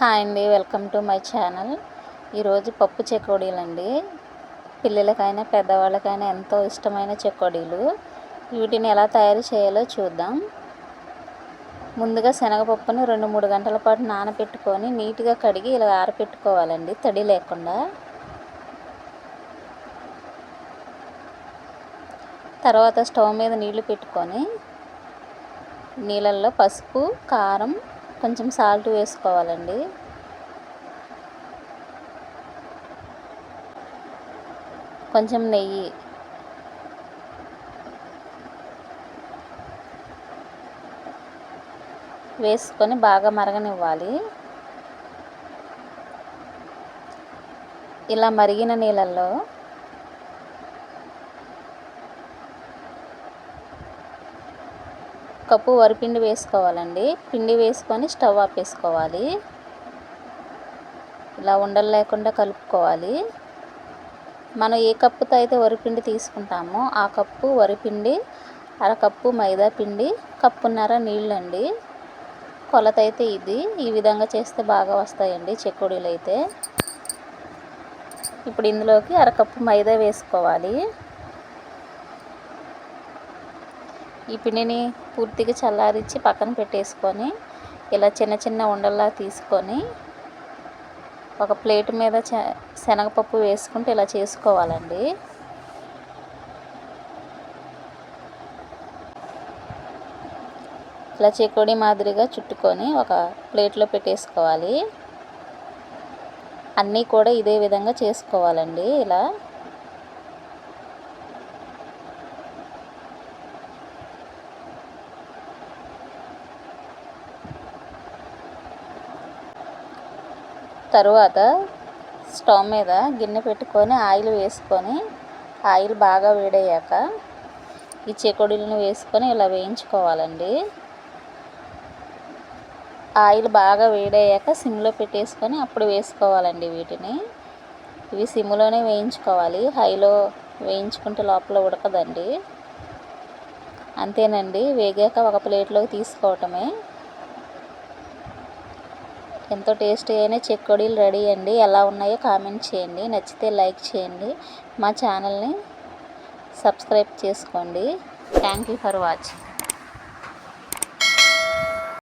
Hi అండి welcome to my channel. ఈరోజు పప్పు చెకోడీలు అండి పిల్లలకైనా పెద్దవాళ్ళకైనా ఎంతో ఇష్టమైన చెకోడీలు. వీటిని ఎలా తయారు చేయాలో చూద్దాం. ముందుగా శనగపప్పుని రెండు మూడు గంటల పాటు నానబెట్టుకొని నీట్గా కడిగి ఇలా ఆరబెట్టుకోవాలండి తడి లేకుండా. తర్వాత స్టవ్ మీద నీళ్ళు పెట్టుకొని నీళ్ళల్లో పసుపు కారం కొంచెం సాల్ట్ వేసుకోవాలండి. కొంచెం నెయ్యి. వేసుకొని బాగా మరగనివ్వాలి. ఇలా మరిగిన నీళ్ళల్లో కప్పు వరిపిండి వేసుకోవాలండి. పిండి వేసుకొని స్టవ్ ఆపేసుకోవాలి ఇలా ఉండలు లేకుండా కలుపుకోవాలి. మనం ఏ కప్పుతో అయితే వరిపిండి తీసుకుంటామో ఆ కప్పు వరిపిండి అరకప్పు మైదా పిండి కప్పున్నర నీళ్ళండి. కొలత అయితే ఇది. ఈ విధంగా చేస్తే బాగా వస్తాయండి చెక్కుడీలు అయితే. ఇప్పుడు ఇందులోకి అరకప్పు మైదా వేసుకోవాలి. ఈ పిండిని పూర్తిగా చల్లారించి పక్కన పెట్టేసుకొని ఇలా చిన్న చిన్న ఉండల్లా తీసుకొని ఒక ప్లేట్ మీద శనగపప్పు వేసుకుంటే ఇలా చేసుకోవాలండి. ఇలా చెకోడి మాదిరిగా చుట్టుకొని ఒక ప్లేట్లో పెట్టేసుకోవాలి. అన్నీ కూడా ఇదే విధంగా చేసుకోవాలండి ఇలా. తరువాత స్టవ్ మీద గిన్నె పెట్టుకొని ఆయిల్ వేసుకొని ఆయిల్ బాగా వేడయ్యాక ఈ చెకోడీలను వేసుకొని ఇలా వేయించుకోవాలండి. ఆయిల్ బాగా వేడయ్యాక సిమ్లో పెట్టేసుకొని అప్పుడు వేసుకోవాలండి వీటిని. ఇవి సిమ్లోనే వేయించుకోవాలి. హైలో వేయించుకుంటే లోపల ఉడకదండి. అంతేనండి. వేగాక ఒక ప్లేట్లోకి తీసుకోవటమే. ఎంతో టేస్టీ అయిన చెక్కోడీలు రెడీ అండి. ఎలా ఉన్నాయో కామెంట్ చేయండి. నచ్చితే లైక్ చేయండి. మా ఛానల్ని సబ్స్క్రైబ్ చేసుకోండి. Thank you for watching.